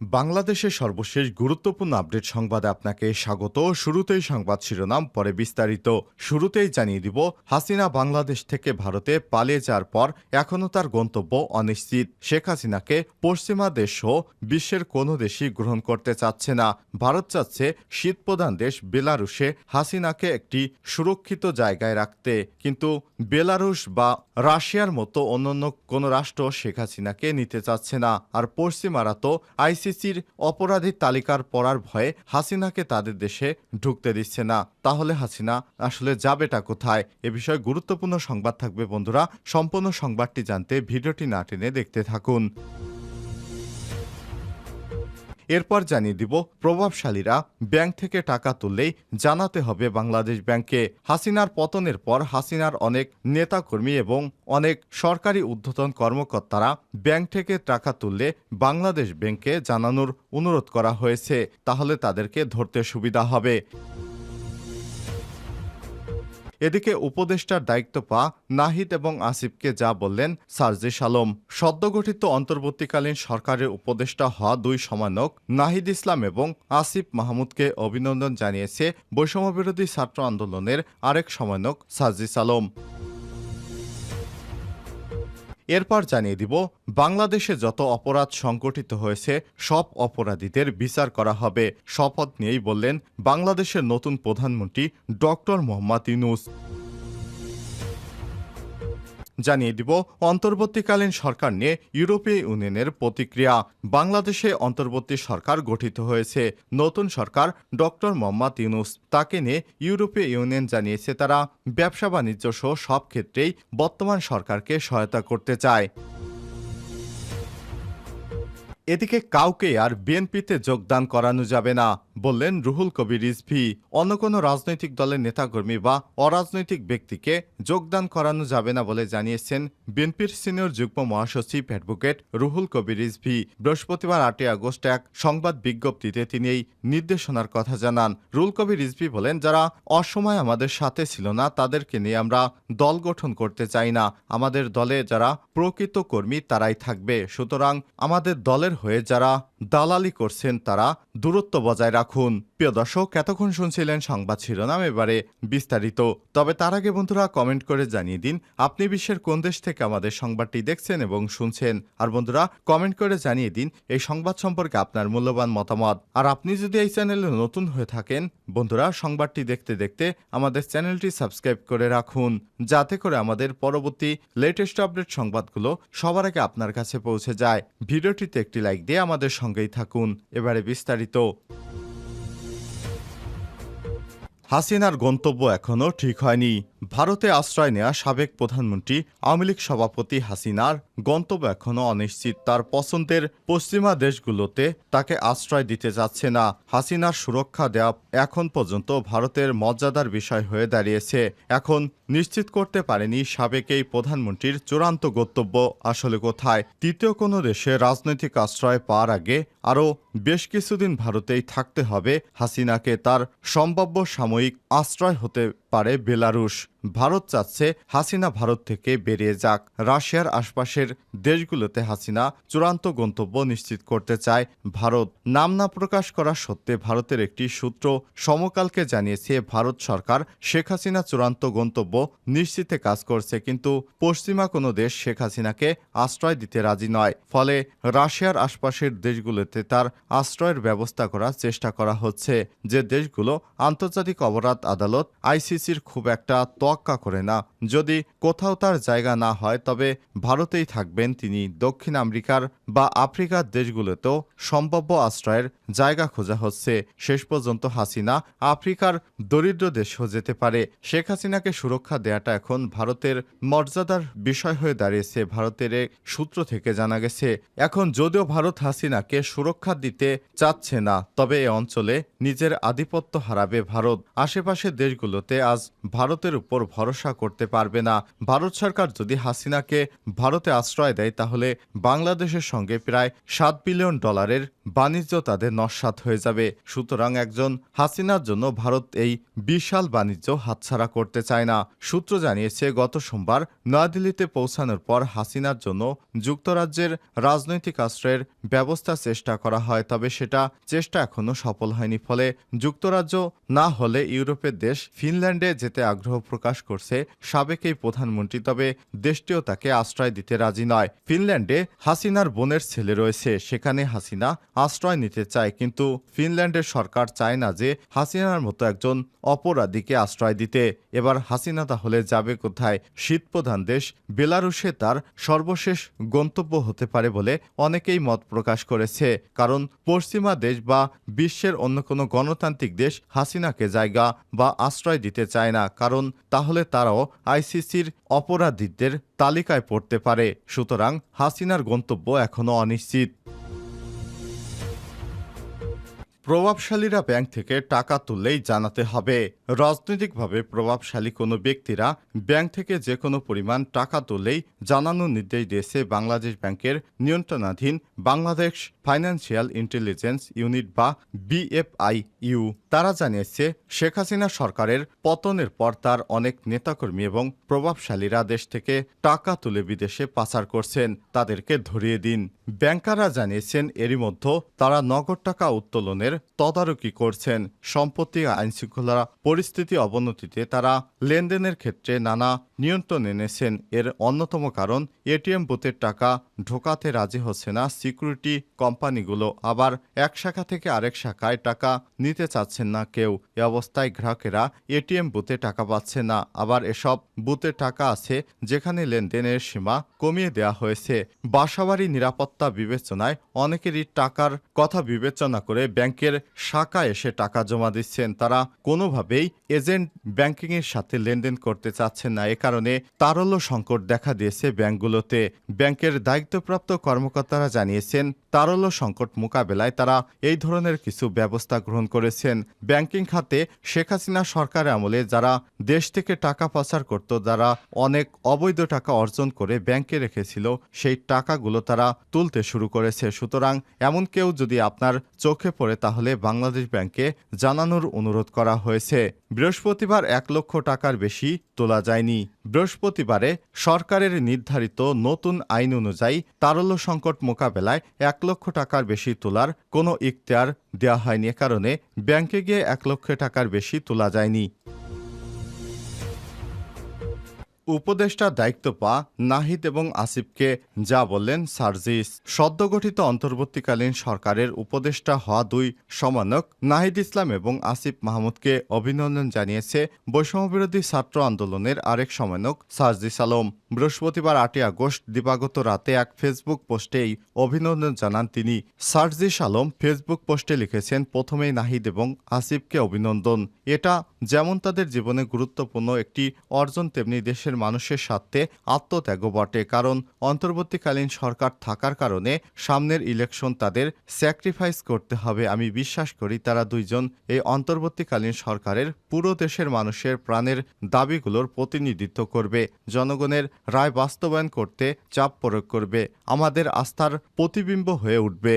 বাংলাদেশের সর্বশেষ গুরুত্বপূর্ণ আপডেট সংবাদে আপনাকে স্বাগত। শুরুতেই সংবাদ শিরোনাম, পরে বিস্তারিত। শুরুতেই জানিয়ে দিব, হাসিনা বাংলাদেশ থেকে ভারতে পালিয়ে যাওয়ার পর এখনও তার গন্তব্য অনিশ্চিত। শেখ হাসিনাকে পশ্চিমা দেশসহ বিশ্বের কোনো দেশই গ্রহণ করতে চাচ্ছে না। ভারত চাচ্ছে শীতপ্রধান দেশ বেলারুশে হাসিনাকে একটি সুরক্ষিত জায়গায় রাখতে। কিন্তু বেলারুশ বা রাশিয়ার মতো অন্যান্য কোনো রাষ্ট্র শেখ হাসিনাকে নিতে চাচ্ছে না। আর পশ্চিমারা তো আইসিসির অপরাধী তালিকার পড়ার ভয়ে হাসিনাকে তাদের দেশে ঢুকতে দিচ্ছে না। তাহলে হাসিনা আসলে যাবেটা কোথায়? এ বিষয়ে গুরুত্বপূর্ণ সংবাদ থাকবে বন্ধুরা। সম্পূর্ণ সংবাদটি জানতে ভিডিওটি না টেনে দেখতে থাকুন। এরপর জানিয়ে দিব, প্রভাবশালীরা ব্যাংক থেকে টাকা তুললেই জানাতে হবে বাংলাদেশ ব্যাংকে। হাসিনার পতনের পর হাসিনার অনেক নেতাকর্মী এবং অনেক সরকারি ঊর্ধ্বতন কর্মকর্তারা ব্যাংক থেকে টাকা তুললে বাংলাদেশ ব্যাংকে জানানোর অনুরোধ করা হয়েছে। তাহলে তাদেরকে ধরতে সুবিধা হবে। এদিকে উপদেষ্টার দায়িত্ব পা নাহিদ এবং আসিফকে যা বললেন সার্জিস আলম সদ্যগঠিত অন্তর্বর্তীকালীন সরকারের উপদেষ্টা হওয়া দুই সমানক নাহিদ ইসলাম এবং আসিফ মাহমুদকে অভিনন্দন জানিয়েছে বৈষম্যবিরোধী ছাত্র আন্দোলনের আরেক সমানক সার্জিস আলম এরপর জানিয়ে দিব, বাংলাদেশে যত অপরাধ সংগঠিত হয়েছে, সব অপরাধীদের বিচার করা হবে। শপথ নিয়েই বললেন বাংলাদেশের নতুন প্রধানমন্ত্রী ডক্টর মোহাম্মদ ইউনুস। জানিয়ে দিব অন্তর্বর্তীকালীন সরকার নিয়ে ইউরোপীয় ইউনিয়নের প্রতিক্রিয়া। বাংলাদেশে অন্তর্বর্তী সরকার গঠিত হয়েছে। নতুন সরকার ডক্টর মোহাম্মদ ইউনুস। তাকে নিয়ে ইউরোপীয় ইউনিয়ন জানিয়েছে তারা। ব্যবসা বাণিজ্য সহ সব ক্ষেত্রেই বর্তমান সরকারকে সহায়তা করতে চায়। এদিকে কাউকে আর বিএনপিতে যোগদান করানো যাবে না বললেন রুহুল কবির রিজভি। অন্য কোনো রাজনৈতিক দলের নেতাকর্মী বা অরাজনৈতিক ব্যক্তিকে যোগদান করানো যাবে না বলে জানিয়েছেন বিএনপির সিনিয়র যুগ্ম মহাসচিব অ্যাডভোকেট রুহুল কবির রিজভি। বৃহস্পতিবার আটই আগস্ট এক সংবাদ বিজ্ঞপ্তিতে তিনি এই নির্দেশনার কথা জানান। রুহুল কবির রিজভি বলেন, যারা অসময় আমাদের সাথে ছিল না, তাদেরকে নিয়ে আমরা দল গঠন করতে চাই না। আমাদের দলে যারা প্রকৃত কর্মী, তারাই থাকবে। সুতরাং আমাদের দলের হয়ে যারা দালালি করছেন তারা। দূরত্ব বজায় রাখুন। প্রিয় দর্শক, এতক্ষণ শুনছিলেন সংবাদ শিরোনাম। এবারে বিস্তারিত। তবে তার আগে বন্ধুরা কমেন্ট করে জানিয়ে দিন, আপনি বিশ্বের কোন দেশ থেকে আমাদের সংবাদটি দেখছেন এবং শুনছেন? আর বন্ধুরা কমেন্ট করে জানিয়ে দিন, এই সংবাদ সম্পর্কে আপনার মূল্যবান মতামত। আর আপনি যদি এই চ্যানেলে নতুন হয়ে থাকেন, বন্ধুরা, সংবাদটি দেখতে দেখতে আমাদের চ্যানেলটি সাবস্ক্রাইব করে রাখুন। যাতে করে আমাদের পরবর্তী লেটেস্ট আপডেট সংবাদগুলো সবার আগে আপনার কাছে পৌঁছে যায়। ভিডিওটিতে একটি লাইক দিয়ে আমাদের সঙ্গেই থাকুন। এবারে বিস্তারিত। হাসিনার গন্তব্য এখনও ঠিক হয়নি। ভারতে আশ্রয় নেয়া সাবেক প্রধানমন্ত্রী, আওয়ামী লীগ সভাপতি হাসিনার গন্তব্য এখনও অনিশ্চিত। তার পছন্দের পশ্চিমা দেশগুলোতে তাকে আশ্রয় দিতে যাচ্ছে না। হাসিনার সুরক্ষা দেওয়া এখন পর্যন্ত ভারতের মর্যাদার বিষয় হয়ে দাঁড়িয়েছে। এখন নিশ্চিত করতে পারেনি সাবেক এই প্রধানমন্ত্রীর চূড়ান্ত গন্তব্য। আসলে কোথায়? তৃতীয় কোনো দেশে রাজনৈতিক আশ্রয় পাওয়ার আগে আরও বেশ কিছুদিন ভারতেই থাকতে হবে। হাসিনাকে তার সম্ভাব্য সাময়িক আশ্রয় হতে পারে বেলারুশ। ভারত চাচ্ছে হাসিনা ভারত থেকে বেরিয়ে যাক। রাশিয়ার আশপাশের দেশগুলোতে হাসিনা চূড়ান্ত গন্তব্য নিশ্চিত করতে চায় ভারত। নাম না প্রকাশ করা সত্ত্বে ভারতের একটি সূত্র সমকালকে জানিয়েছে, ভারত সরকার শেখ হাসিনা চূড়ান্ত গন্তব্য নিশ্চিতে কাজ করছে, কিন্তু পশ্চিমা কোনো দেশ শেখ হাসিনাকে আশ্রয় দিতে রাজি নয়। ফলে রাশিয়ার আশপাশের দেশগুলোতে তার আশ্রয়ের ব্যবস্থা করার চেষ্টা করা হচ্ছে। যে দেশগুলো আন্তর্জাতিক অপরাধ আদালত আইসিসির খুব একটা তোয়াক্কা করে না। যদি কোথাও তার জায়গা না হয়, তবে ভারতেই থাকবেন তিনি। দক্ষিণ আমেরিকার বা আফ্রিকার দেশগুলোতেও সম্ভাব্য আশ্রয়ের জায়গা খোঁজা হচ্ছে। শেষ পর্যন্ত হাসিনা আফ্রিকার দরিদ্র দেশও যেতে পারে। শেখ হাসিনাকে সুরক্ষা দেয়াটা এখন ভারতের মর্যাদার বিষয় হয়ে দাঁড়িয়েছে। ভারতের সূত্র থেকে জানা গেছে, এখন যদিও ভারত হাসিনাকে সুরক্ষা দিতে চাচ্ছে না, তবে এ অঞ্চলে নিজের আধিপত্য হারাবে ভারত। আশেপাশের দেশগুলোতে আজ ভারতের উপর ভরসা করতে পারবে না। ভারত সরকার যদি হাসিনাকে ভারতে আশ্রয় দেয়, তাহলে বাংলাদেশের সঙ্গে প্রায় সাত বিলিয়ন ডলারের বাণিজ্য তাদের নস্বাত হয়ে যাবে। সুতরাং একজন হাসিনার জন্য ভারত এই বিশাল বাণিজ্য হাতছাড়া করতে চায় না। সূত্র জানিয়েছে, গত সোমবার নয়াদিল্লিতে পৌঁছানোর পর হাসিনার জন্য যুক্তরাজ্যের রাজনৈতিক আশ্রয়ের ব্যবস্থা চেষ্টা করা হয়, তবে সেটা চেষ্টা এখনও সফল হয়নি। ফলে যুক্তরাজ্য না হলে ইউরোপের দেশ ফিনল্যান্ডে যেতে আগ্রহ প্রকাশ করছে সাবেক এই প্রধানমন্ত্রী, তবে দেশটিও তাকে আশ্রয় দিতে রাজি নয়। ফিনল্যান্ডে হাসিনার বোনের ছেলে রয়েছে, সেখানে হাসিনা আশ্রয় নিতে চায়, কিন্তু ফিনল্যান্ডের সরকার চায় না যে হাসিনার মতো একজন অপরাধীকে আশ্রয় দিতে। এবার হাসিনা তাহলে যাবে কোথায়? শীতপ্রধান দেশ বেলারুশে তার সর্বশেষ গন্তব্য হতে পারে বলে অনেকেই মত প্রকাশ করেছে। কারণ পশ্চিমা দেশ বা বিশ্বের অন্য কোনো গণতান্ত্রিক দেশ হাসিনাকে জায়গা বা আশ্রয় দিতে চায় না। কারণ তাহলে তারাও আইসিসির অপরাধীদের তালিকায় পড়তে পারে। সুতরাং হাসিনার গন্তব্য এখনও অনিশ্চিত। প্রভাবশালীরা ব্যাংক থেকে টাকা তুললেই জানাতে হবে। রাজনৈতিকভাবে প্রভাবশালী কোনো ব্যক্তিরা ব্যাংক থেকে যে কোনো পরিমাণ টাকা তুললেই জানানোর নির্দেশ দিয়েছে বাংলাদেশ ব্যাংকের নিয়ন্ত্রণাধীন বাংলাদেশ ফাইন্যান্সিয়াল ইন্টেলিজেন্স ইউনিট বা বিএফআইইউ তারা জানিয়েছে, শেখ হাসিনা সরকারের পতনের পর তার অনেক নেতাকর্মী এবং প্রভাবশালীরা দেশ থেকে টাকা তুলে বিদেশে পাচার করছেন, তাদেরকে ধরিয়ে দিন। ব্যাংকাররা জানিয়েছেন, এরই মধ্যে তারা নগদ টাকা উত্তোলনের তদারকি করছেন। সম্পত্তি আইনশৃঙ্খলা পরিস্থিতি অবনতিতে তারা লেনদেনের ক্ষেত্রে নানা নিয়ন্ত্রণ এনেছেন। এর অন্যতম কারণ, এটিএম বুথের টাকা ঢোকাতে রাজি হচ্ছে না সিকিউরিটি কোম্পানিগুলো আবার এক শাখা থেকে আরেক শাখায় টাকা নিতে চাচ্ছেন না কেউ। এ অবস্থায় গ্রাহকেরা এটিএম বুথে টাকা পাচ্ছে না। আবার এসব বুথে টাকা আছে যেখানে লেনদেনের সীমা কমিয়ে দেওয়া হয়েছে। বাসাবাড়ি নিরাপত্তা বিবেচনায় অনেকেরই টাকার কথা বিবেচনা করে ব্যাংকের শাখায় এসে টাকা জমা দিচ্ছেন। তারা কোনোভাবেই এজেন্ট ব্যাংকিংয়ের সাথে লেনদেন করতে চাচ্ছেন না। এ কারণে তারল্য সংকট দেখা দিয়েছে ব্যাংকগুলোতে। ব্যাংকের দায়িত্বপ্রাপ্ত কর্মকর্তারা জানিয়েছেন, তারল্য সংকট মোকাবেলায় তারা এই ধরনের কিছু ব্যবস্থা গ্রহণ করেছেন। ব্যাংকিং খাতে শেখ হাসিনা সরকার আমলে যারা দেশ থেকে টাকা পাচার করত, যারা অনেক অবৈধ টাকা অর্জন করে ব্যাংকে রেখেছিল, সেই টাকাগুলো তারা তুলতে শুরু করেছে। সুতরাং এমন কেউ যদি আপনার চোখে পড়ে, তাহলে বাংলাদেশ ব্যাংকে জানানোর অনুরোধ করা হয়েছে। বৃহস্পতিবার এক লক্ষ টাকার বেশি তোলা যায়নি। বৃহস্পতিবারে সরকারের নির্ধারিত নতুন আইন অনুযায়ী তারল্য সংকট মোকাবেলায় এক লক্ষ টাকার বেশি তোলার কোনো ইখতিয়ার দেওয়া হয়নি কারণে ব্যাংকে গিয়ে এক লক্ষ টাকার বেশি তোলা যায়নি। উপদেষ্টার দায়িত্ব পা নাহিদ এবং আসিফকে যা বললেন সার্জিস। সদ্যগঠিত অন্তর্বর্তীকালীন সরকারের উপদেষ্টা হওয়া দুই সমানক নাহিদ ইসলাম এবং আসিফ মাহমুদকে অভিনন্দন জানিয়েছে বৈষম্যবিরোধী ছাত্র আন্দোলনের আরেক সমানক সার্জিস আলম। বৃহস্পতিবার আটই আগস্ট দিবাগত রাতে এক ফেসবুক পোস্টেই অভিনন্দন জানান তিনি। সার্জিস আলম ফেসবুক পোস্টে লিখেছেন, প্রথমেই নাহিদ এবং আসিফকে অভিনন্দন। এটা যেমন তাদের জীবনে গুরুত্বপূর্ণ একটি অর্জন, তেমনি দেশের মানুষের স্বার্থে আত্মত্যাগও বটে, কারণ অন্তর্বর্তীকালীন সরকার থাকার কারণে সামনের ইলেকশন তাদের স্যাক্রিফাইস করতে হবে। আমি বিশ্বাস করি তারা দুইজন এই অন্তর্বর্তীকালীন সরকারের পুরো দেশের মানুষের প্রাণের দাবিগুলোর প্রতিনিধিত্ব করবে। জনগণের রায় বাস্তবায়ন করতে চাপ প্রয়োগ করবে। আমাদের আস্থার প্রতিবিম্ব হয়ে উঠবে।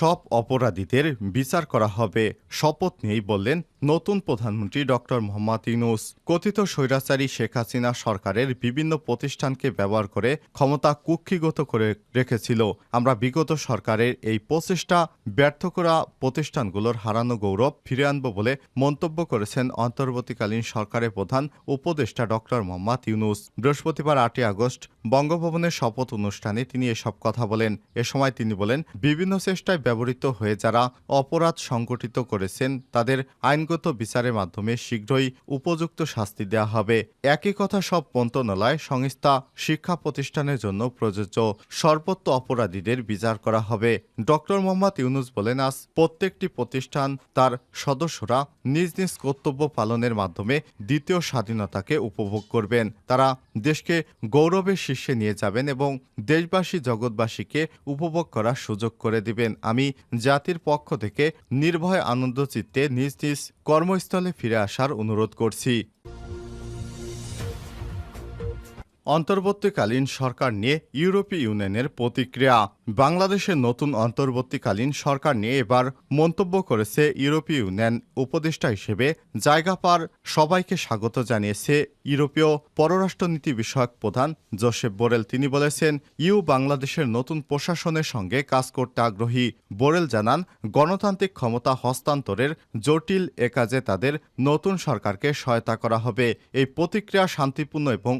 সব অপরাধীদের বিচার করা হবে। শপথ নিয়েই বললেন নতুন প্রধানমন্ত্রী ডক্টর মোহাম্মদ ইউনুস। কথিত স্বৈরাচারী শেখ হাসিনা সরকারের বিভিন্ন প্রতিষ্ঠানকে ব্যবহার করে ক্ষমতা কুক্ষিগত করে রেখেছিল। আমরা বিগত সরকারের এই প্রচেষ্টা ব্যর্থ করা প্রতিষ্ঠানগুলোর হারানো গৌরব ফিরে আনব বলে মন্তব্য করেছেন অন্তর্বর্তীকালীন সরকারের প্রধান উপদেষ্টা ডক্টর মোহাম্মদ ইউনুস। বৃহস্পতিবার আটই আগস্ট বঙ্গভবনের শপথ অনুষ্ঠানে তিনি এসব কথা বলেন। এ সময় তিনি বলেন, বিভিন্ন চেষ্টায় ব্যবহৃত হয়ে যারা অপরাধ সংগঠিত করেছেন, তাদের আইনগত বিচারের মাধ্যমে শীঘ্রই উপযুক্ত শাস্তি দেওয়া হবে। একই কথা সব মন্ত্রণালয়, সংস্থা, শিক্ষা প্রতিষ্ঠানের জন্য প্রযোজ্য সর্বত্র অপরাধীদের বিচার করা হবে। ডক্টর মোহাম্মদ ইউনুস বলেন, আজ প্রত্যেকটি প্রতিষ্ঠান তার সদস্যরা নিজ নিজ কর্তব্য পালনের মাধ্যমে দ্বিতীয় স্বাধীনতাকে উপভোগ করবেন। তারা দেশকে গৌরবের শীর্ষে নিয়ে যাবেন এবং দেশবাসী জগৎবাসীকে উপভোগ করার সুযোগ করে দিবেন। আমি জাতির পক্ষ থেকে নির্ভয় আনন্দ চিত্তে নিজ নিজ কর্মস্থলে ফিরে আসার অনুরোধ করছি। অন্তর্বর্তীকালীন সরকার নিয়ে ইউরোপীয় ইউনিয়নের প্রতিক্রিয়া। বাংলাদেশের নতুন অন্তর্বর্তীকালীন সরকার নিয়ে এবার মন্তব্য করেছে ইউরোপীয় ইউনিয়ন উপদেষ্টা হিসেবে জায়গা পার। সবাইকে স্বাগত জানিয়েছে ইউরোপীয় পররাষ্ট্রনীতি বিষয়ক প্রধান জোসেফ বোরেল। তিনি বলেছেন, ইউ বাংলাদেশের নতুন প্রশাসনের সঙ্গে কাজ করতে আগ্রহী। বোরেল জানান, গণতান্ত্রিক ক্ষমতা হস্তান্তরের জটিল এ কাজে তাদের নতুন সরকারকে সহায়তা করা হবে। এই প্রতিক্রিয়া শান্তিপূর্ণ এবং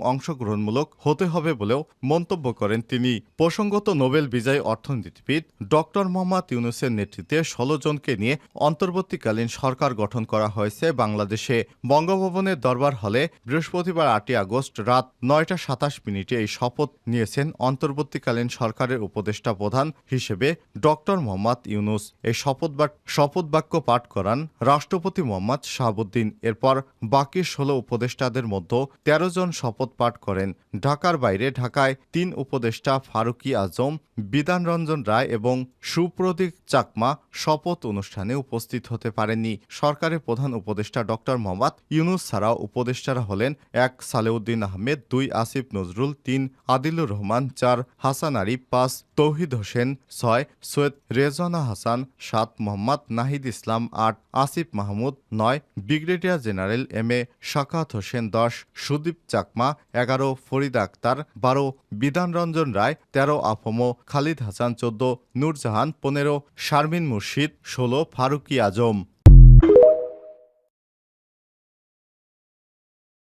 অংশগ্রহণমূলক হতে হবে বলেও মন্তব্য করেন তিনি। প্রসঙ্গত নোবেল বিজয়ী অর্থনীতিবিদ ডক্টর মোহাম্মদ ইউনুসের নেতৃত্বে ষোলো জনকে নিয়ে অন্তর্বর্তীকালীন সরকার গঠন করা হয়েছে বাংলাদেশে। বঙ্গভবনের দরবার হলে বৃহস্পতিবার আটই আগস্ট রাত নয়টা সাতাশ মিনিটে এই শপথ নিয়েছেন অন্তর্বর্তীকালীন সরকারের উপদেষ্টা প্রধান হিসেবে ডক্টর মোহাম্মদ ইউনুস। এই শপথ শপথ বাক্য পাঠ করান রাষ্ট্রপতি মোহাম্মদ শাহাবুদ্দিন। এরপর বাকি ষোলো উপদেষ্টাদের মধ্যে তেরো জন শপথ পাঠ করেন। ঢাকার বাইরে ঢাকায় তিন উপদেষ্টা ফারুকি আজম বিধানরঞ্জন রায় এবং সুপ্রদীপ চাকমা শপথ অনুষ্ঠানে উপস্থিত হতে পারেননি। সরকারের প্রধান উপদেষ্টা ডক্টর মোহাম্মদ ইউনুস ছাড়াও উপদেষ্টারা হলেন এক সালেউদ্দিন আহমেদ, দুই আসিফ নজরুল, তিন আদিলুর রহমান, চার হাসান আরিফ, পাঁচ তৌহিদ হোসেন, ছয় সৈয়দ রেজওয়ানা হাসান, সাত মোহাম্মদ নাহিদ ইসলাম, আট আসিফ মাহমুদ, নয় brigadier general M A Sakhawat Hossain, দশ সুদীপ চাকমা, এগারো ফরিদ আক্তার বারো, বিধানরঞ্জন রায় তেরো, আফম খালিদ হাসান চোদ্দ, নূরজাহান পনেরো, শারমিন মুর্শিদ ষোলো, ফারুকি আজম।